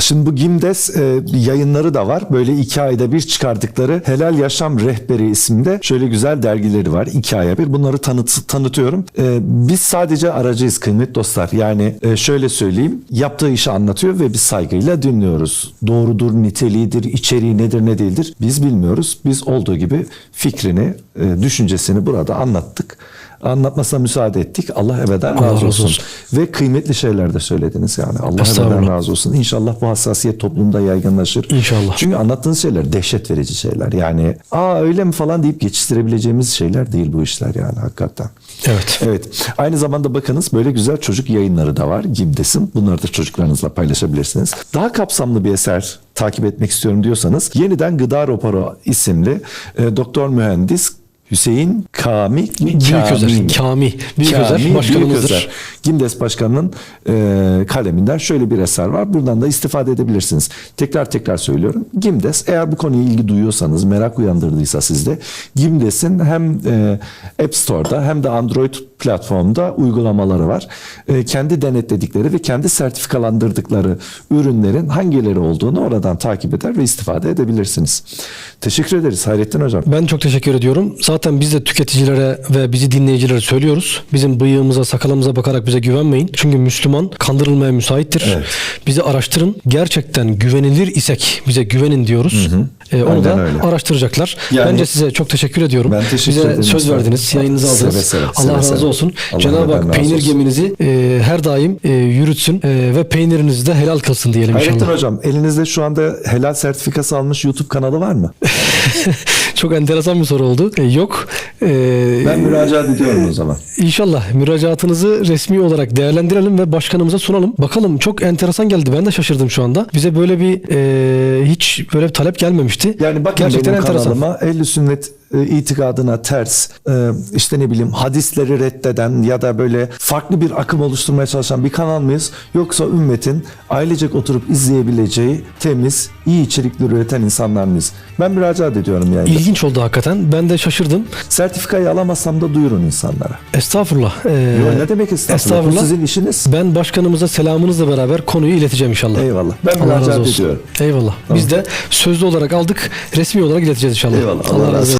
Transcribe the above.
Şimdi bu Gimdes e, yayınları da var. Böyle iki ayda bir çıkardıkları Helal Yaşam Rehberi isimde şöyle güzel dergileri var. iki aya bir. Bunları tanıt, tanıtıyorum. E, biz sadece aracıyız kıymetli dostlar. Yani e, şöyle söyleyeyim. Yaptığı işi anlatıyor ve biz saygıyla dinliyoruz. Doğrudur, niteliğidir, içeriği nedir, ne değildir. Biz bilmiyoruz. Biz olduğu gibi fikrini, e, düşüncesini burada anlattık. Anlatmasına müsaade ettik. Allah ebeden Allah razı razı olsun. olsun. Ve kıymetli şeyler de söylediniz yani. Allah ebeden razı olsun. İnşallah bu hassasiyet toplumda yaygınlaşır. İnşallah. Çünkü anlattığınız şeyler dehşet verici şeyler. Yani aa öyle mi falan deyip geçiştirebileceğimiz şeyler değil bu işler yani hakikaten. Evet. Evet. Aynı zamanda bakınız böyle güzel çocuk yayınları da var. Gimdes'in. Bunları da çocuklarınızla paylaşabilirsiniz. Daha kapsamlı bir eser takip etmek istiyorum diyorsanız yeniden Gıda Raporu isimli e, doktor mühendis Hüseyin Kami mi? Büyük Kami Özer. mi? Kami. Büyük Kami Özer başkanımızdır. Büyüközer. Gimdes Başkanı'nın e, kaleminden şöyle bir eser var. Buradan da istifade edebilirsiniz. Tekrar tekrar söylüyorum. Gimdes eğer bu konuya ilgi duyuyorsanız, merak uyandırdıysa sizde Gimdes'in hem e, App Store'da hem de Android platformda uygulamaları var. E, kendi denetledikleri ve kendi sertifikalandırdıkları ürünlerin hangileri olduğunu oradan takip eder ve istifade edebilirsiniz. Teşekkür ederiz Hayrettin Hocam. Ben çok teşekkür ediyorum. Zaten biz de tüketicilere ve bizi dinleyicilere söylüyoruz. Bizim bıyığımıza, sakalımıza bakarak bize güvenmeyin. Çünkü Müslüman kandırılmaya müsaittir. Evet. Bizi araştırın. Gerçekten güvenilir isek bize güvenin diyoruz. Ee, onu Aynen da öyle. araştıracaklar. Yani- Bence size çok teşekkür ediyorum. Ben teşekkür bize ederim. söz verdiniz. Yayınınızı Seve aldınız. seve, Allah seve razı seve. olsun. Allah Cenab-ı Hak peynir olsun. geminizi e, her daim e, yürütsün e, ve peynirinizi de helal kılsın diyelim Hayrettin inşallah. Hocam elinizde şu anda helal sertifikası almış YouTube kanalı var mı? Çok enteresan bir soru oldu. E, yok. E, Ben müracaat ediyorum o zaman. İnşallah müracaatınızı resmi olarak değerlendirelim ve başkanımıza sunalım. Bakalım çok enteresan geldi. Ben de şaşırdım şu anda. Bize böyle bir e, hiç böyle bir talep gelmemişti. Yani bakın Gerçekten benim enteresan. kanalıma ehl sünnet e, itikadına ters e, işte ne bileyim hadisleri reddeden ya da böyle farklı bir akım oluşturmaya çalışan bir kanal mıyız? Yoksa ümmetin ailecek oturup izleyebileceği temiz, iyi içerikli üreten insanlar mıyız? Ben müracaat ediyorum yani. İlginç oldu hakikaten. Ben de şaşırdım. Sertifikayı alamazsam da duyurun insanlara. Estağfurullah. E, Yo, ne demek estağfurullah? estağfurullah. Bu sizin işiniz. Ben başkanımıza selamınızla beraber konuyu ileteceğim inşallah. Eyvallah. Ben Allah razı müracaat olsun. ediyorum. Eyvallah. Biz de sözlü olarak aldık. Resmi olarak ileteceğiz inşallah. Eyvallah. Allah razı olsun.